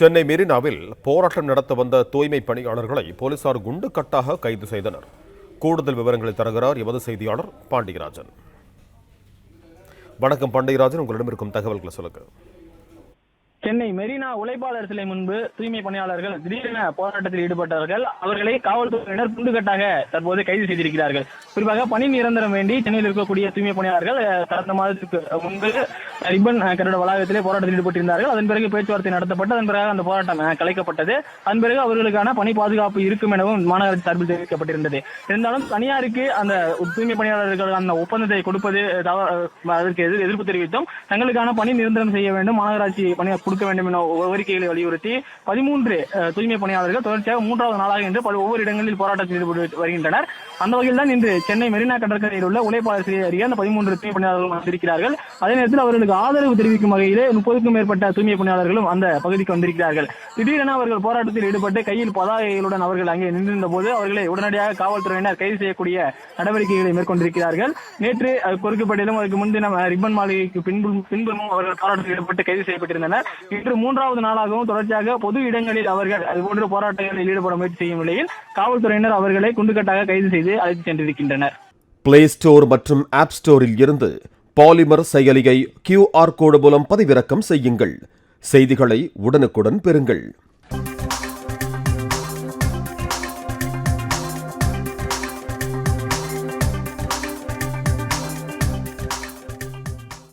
சென்னை மெரினாவில் போராட்டம் நடத்த வந்த தூய்மை பணியாளர்களை போலீசார் குண்டுக்கட்டாக கைது செய்தனர். கூடுதல் விவரங்களை தருகிறார் எமது செய்தியாளர் பாண்டியராஜன். வணக்கம் பாண்டியராஜன். உங்களிடம் இருக்கும் தகவல்களை சொல்லுங்கள். சென்னை மெரினா உழைப்பாளர் சிலை முன்பு தூய்மை பணியாளர்கள் திடீரென போராட்டத்தில் ஈடுபட்டவர்கள் அவர்களை காவல்துறையினர் குண்டுகட்டாக தற்போது கைது செய்திருக்கிறார்கள். குறிப்பாக பணி நிரந்தரம் வேண்டி சென்னையில் இருக்கக்கூடிய தூய்மை பணியாளர்கள் கடந்த மாதத்துக்கு முன்பு ரிப்பன் அஹ், கட்டட வளாகத்திலே போராட்டத்தில் ஈடுபட்டிருந்தார்கள். அதன் பிறகு பேச்சுவார்த்தை நடத்தப்பட்டு அதன் பிறகு அந்த போராட்டம் கலைக்கப்பட்டது. அதன் பிறகு அவர்களுக்கான பணி பாதுகாப்பு இருக்கும் எனவும் மாநகராட்சி சார்பில் தெரிவிக்கப்பட்டிருந்தது. இருந்தாலும் தனியாருக்கு அந்த தூய்மை பணியாளர்கள் அந்த ஒப்பந்தத்தை கொடுப்பது அதற்கு எதிர்ப்பு தெரிவித்தும் தங்களுக்கான பணி நிரந்தரம் செய்ய வேண்டும் மாநகராட்சி பணி கொடுக்க கொடுக்க வேண்டும் என கோரிக்கைகளை வலியுறுத்தி பதிமூன்று தூய்மை பணியாளர்கள் தொடர்ச்சியாக மூன்றாவது நாளாக இன்று பல ஒவ்வொரு இடங்களில் போராட்டத்தில் ஈடுபட்டு வருகின்றனர். அந்த வகையில் தான் இன்று சென்னை மெரினா கடற்கரையில் உள்ள உழைப்பாளர் சிலை அருகே அந்த பதிமூன்று தூய்மை பணியாளர்கள் வந்திருக்கிறார்கள். அதே நேரத்தில் அவர்களுக்கு ஆதரவு தெரிவிக்கும் வகையிலே முப்பதுக்கும் மேற்பட்ட தூய்மை பணியாளர்களும் அந்த பகுதிக்கு வந்திருக்கிறார்கள். திடீரென அவர்கள் போராட்டத்தில் ஈடுபட்டு கையில் பதாகைகளுடன் அவர்கள் அங்கே நின்றிருந்த போது அவர்களை உடனடியாக காவல்துறையினர் கைது செய்யக்கூடிய நடவடிக்கைகளை மேற்கொண்டிருக்கிறார்கள். நேற்று அஹ், கொருக்குப்பேட்டையிலும் அதுக்கு முன்தினம் ரிப்பன் மாளிகைக்கு பின்பும் பின்புறமும் அவர்கள் போராட்டத்தில் ஈடுபட்டு கைது செய்யப்பட்டிருந்தனர். இன்று மூன்றாவது நாளாகவும் தொடர்ச்சியாக பொது இடங்களில் அவர்கள் அதுபோன்ற போராட்டங்களில் ஈடுபட முயற்சி செய்யும் நிலையில் காவல்துறையினர் அவர்களை குண்டுகட்டாக கைது செய்து அழைத்து சென்றிருக்கின்றனர். பிளே ஸ்டோர் மற்றும் ஆப் ஸ்டோரில் இருந்து பாலிமர் செயலியை கியூஆர் கோடு மூலம் பதிவிறக்கம் செய்யுங்கள். செய்திகளை உடனுக்குடன் பெறுங்கள்.